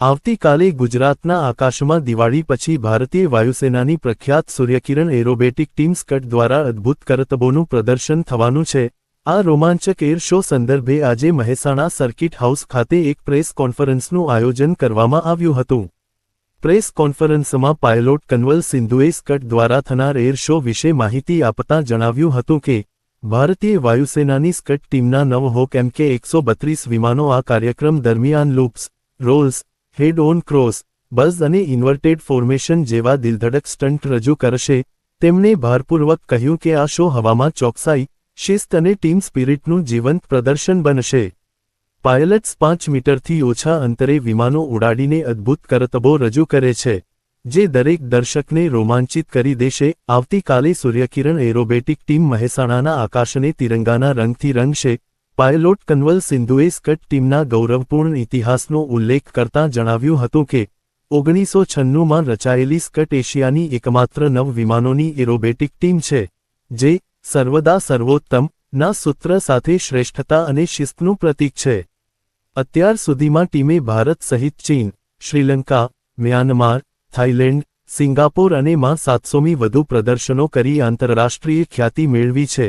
આવતીકાલે ગુજરાતના આકાશમાં દિવાળી પછી ભારતીય વાયુસેનાની પ્રખ્યાત સૂર્યકિરણ એરોબેટિક ટીમ સ્કટ દ્વારા અદ્ભુત કરતબોનું પ્રદર્શન થવાનું છે. આ રોમાંચક એર શો સંદર્ભે આજે મહેસાણા સર્કિટ હાઉસ ખાતે એક પ્રેસ કોન્ફરન્સનું આયોજન કરવામાં આવ્યું હતું. પ્રેસ કોન્ફરન્સમાં પાયલોટ કન્વલ સિંધુએ સ્કટ દ્વારા થનાર એર શો વિશે માહિતી આપતા જણાવ્યું હતું કે, ભારતીય વાયુસેનાની સ્કટ ટીમના નવ હોક એમકે એકસો બત્રીસ વિમાનો આ કાર્યક્રમ દરમિયાન loops, rolls head on cross, buzz અને ઇન્વર્ટેડ ફોર્મેશન જેવા દિલધડક સ્ટન્ટ રજૂ કરશે. તેમણે ભારપૂર્વક કહ્યું કે આ શો હવામાં ચોકસાઈ, શિસ્ત અને ટીમ સ્પિરિટનું જીવંત પ્રદર્શન બનશે. પાયલટ્સ પાંચ મીટરથી ઓછા અંતરે વિમાનો ઉડાડીને અદ્ભુત કરતબો રજૂ કરે છે, જે દરેક દર્શકને રોમાંચિત કરી દેશે. આવતીકાલે સૂર્યકિરણ એરોબેટિક ટીમ મહેસાણાના આકાશને તિરંગાના રંગથી રંગશે. પાયલોટ કન્વલ સિંધુએ સ્કટ ટીમના ગૌરવપૂર્ણ ઇતિહાસનો ઉલ્લેખ કરતાં જણાવ્યું હતું કે, ઓગણીસો છન્નુંમાં રચાયેલી સ્કટ એશિયાની એકમાત્ર નવ વિમાનોની એરોબેટિક ટીમ છે, જે સર્વદા સર્વોત્તમ, ના સૂત્ર સાથે શ્રેષ્ઠતા અને શિસ્તનું પ્રતીક છે. અત્યાર સુધીમાં ટીમે ભારત સહિત ચીન, શ્રીલંકા, મ્યાનમાર, થાઇલેન્ડ, સિંગાપોર અને માં સાતસોમી વધુ પ્રદર્શનો કરી આંતરરાષ્ટ્રીય ખ્યાતિ મેળવી છે.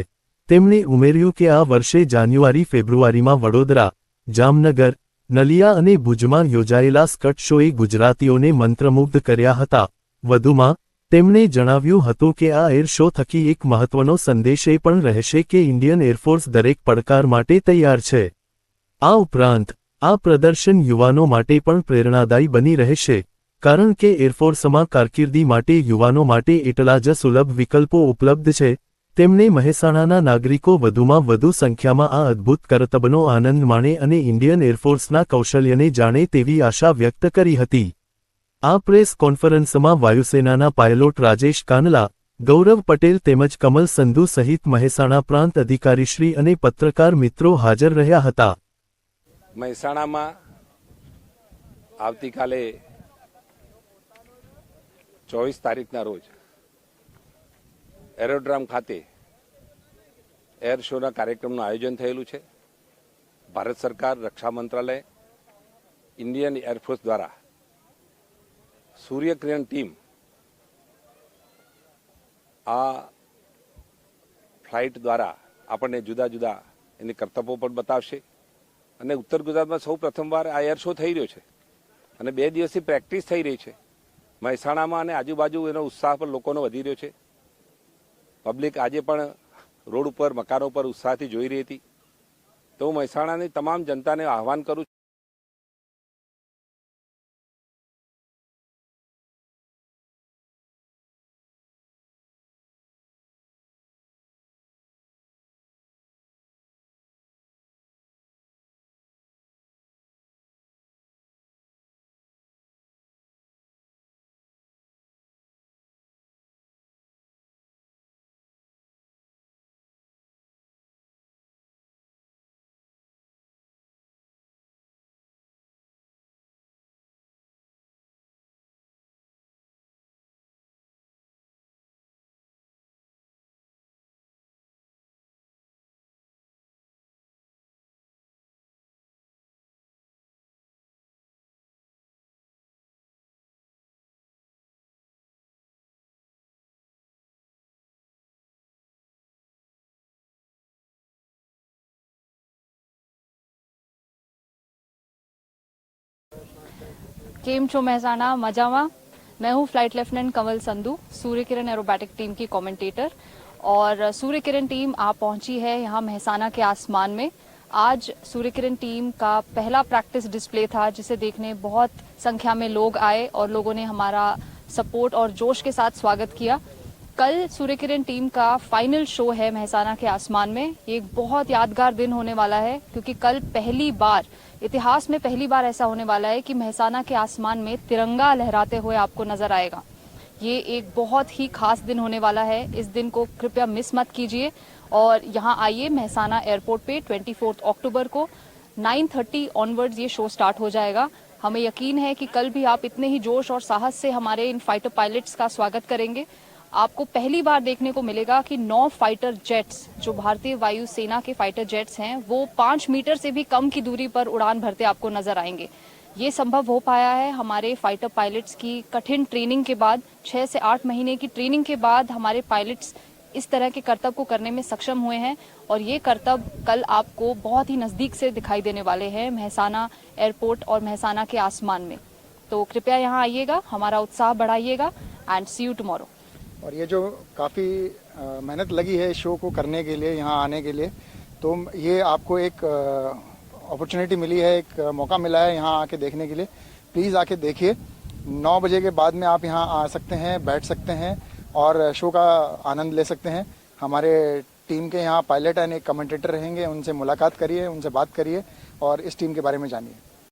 તેમણે ઉમેર્યું કે આ વર્ષે જાન્યુઆરી, ફેબ્રુઆરીમાં વડોદરા, જામનગર, નલિયા અને ભુજમાં યોજાયેલા સ્કટ શોએ ગુજરાતીઓને મંત્રમુગ્ધ કર્યા હતા. વધુમાં, તેમણે જણાવ્યું હતું કે આ એર શો થકી એક મહત્વનો સંદેશ એ પણ રહેશે કે ઇન્ડિયન એરફોર્સ દરેક પડકાર માટે તૈયાર છે. આ ઉપરાંત, આ પ્રદર્શન યુવાનો માટે પણ પ્રેરણાદાયી બની રહેશે, કારણ કે એરફોર્સમાં કારકિર્દી માટે યુવાનો માટે એટલા જ સુલભ વિકલ્પો ઉપલબ્ધ છે તેમણે મહેસાણાના નાગરિકો વધુમાં વધુ સંખ્યામાં આ અદ્ભુત કરતબનો આનંદ માણે અને ઇન્ડિયન એરફોર્સના કૌશલ્યને જાણે તેવી આશા વ્યક્ત કરી હતી. આ પ્રેસ કોન્ફરન્સમાં વાયુસેનાના પાયલોટ રાજેશ કાનલા, ગૌરવ પટેલ તેમજ કમલ સંધુ સહિત મહેસાણા પ્રાંત અધિકારીશ્રી અને પત્રકાર મિત્રો હાજર રહ્યા હતા. મહેસાણામાં આવતીકાલે ચોવીસ તારીખના રોજ એરોડ્રામ ખાતે એર શોના કાર્યક્રમનું આયોજન થયેલું છે. ભારત સરકાર, રક્ષા મંત્રાલય, ઇન્ડિયન એરફોર્સ દ્વારા સૂર્યકિરણ ટીમ આ ફ્લાઇટ દ્વારા આપણને જુદા જુદા એની કર્તવ્યો પણ બતાવશે. અને ઉત્તર ગુજરાતમાં સૌ પ્રથમવાર આ એર શો થઈ રહ્યો છે. અને બે દિવસથી પ્રેક્ટિસ થઈ રહી છે. મહેસાણામાં અને આજુબાજુ એનો ઉત્સાહ પણ લોકોનો વધી રહ્યો છે. પબ્લિક આજે પણ રોડ ઉપર, મકાનો પર ઉત્સાહથી જોઈ રહી હતી. તો હું મહેસાણાની તમામ જનતાને આહવાન કરું છું केम छो महसाना मजामा मैं हूँ flight lieutenant Kanwal Sandhu Surya Kiran aerobatic team की कमेंटेटर और सूर्य किरण टीम आप पहुँची है यहाँ महसाना के आसमान में. आज सूर्य किरण टीम का पहला प्रैक्टिस डिस्प्ले था, जिसे देखने बहुत संख्या में लोग आए और लोगों ने हमारा सपोर्ट और जोश के साथ स्वागत किया. कल सूर्य किरण टीम का फाइनल शो है महसाना के आसमान में। ये एक बहुत यादगार दिन होने वाला है, क्योंकि कल पहली बार, इतिहास में पहली बार ऐसा होने वाला है कि महसाना के आसमान में तिरंगा लहराते हुए आपको नज़र आएगा। ये एक बहुत ही खास दिन होने वाला है। इस दिन को कृपया मिस मत कीजिए और यहाँ आइए महसाना एयरपोर्ट पे 24 अक्टूबर को। 9:30 ऑनवर्ड्स ये शो स्टार्ट हो जाएगा। हमें यकीन है कि कल भी आप इतने ही जोश और साहस से हमारे इन फाइटर पायलट्स का स्वागत करेंगे। आपको पहली बार देखने को मिलेगा कि नौ फाइटर जेट्स जो भारतीय वायु सेना के फाइटर जेट्स हैं, वो पाँच मीटर से भी कम की दूरी पर उड़ान भरते आपको नज़र आएँगे। ये संभव हो पाया है हमारे फाइटर पायलट्स की कठिन ट्रेनिंग के बाद। छः से आठ महीने की ट्रेनिंग के बाद हमारे पायलट्स इस तरह के कर्तव्य को करने में सक्षम हुए हैं और ये कर्तव्य कल आपको बहुत ही नज़दीक से दिखाई देने वाले हैं, महसाना एयरपोर्ट और महसाना के आसमान में। तो कृपया यहाँ आइएगा, हमारा उत्साह बढ़ाइएगा एंड सी यू टुमारो और ये जो काफ़ी मेहनत लगी है शो को करने के लिए, यहाँ आने के लिए तो ये आपको एक अपॉर्चुनिटी मिली है, एक मौका मिला है यहाँ आके देखने के लिए। प्लीज़ आके देखिए। नौ बजे के बाद में आप यहाँ आ सकते हैं, बैठ सकते हैं और शो का आनंद ले सकते हैं। हमारे टीम के यहाँ पायलट एंड एक कमेंटेटर रहेंगे, उनसे मुलाकात करिए, उनसे बात करिए और इस टीम के बारे में जानिए।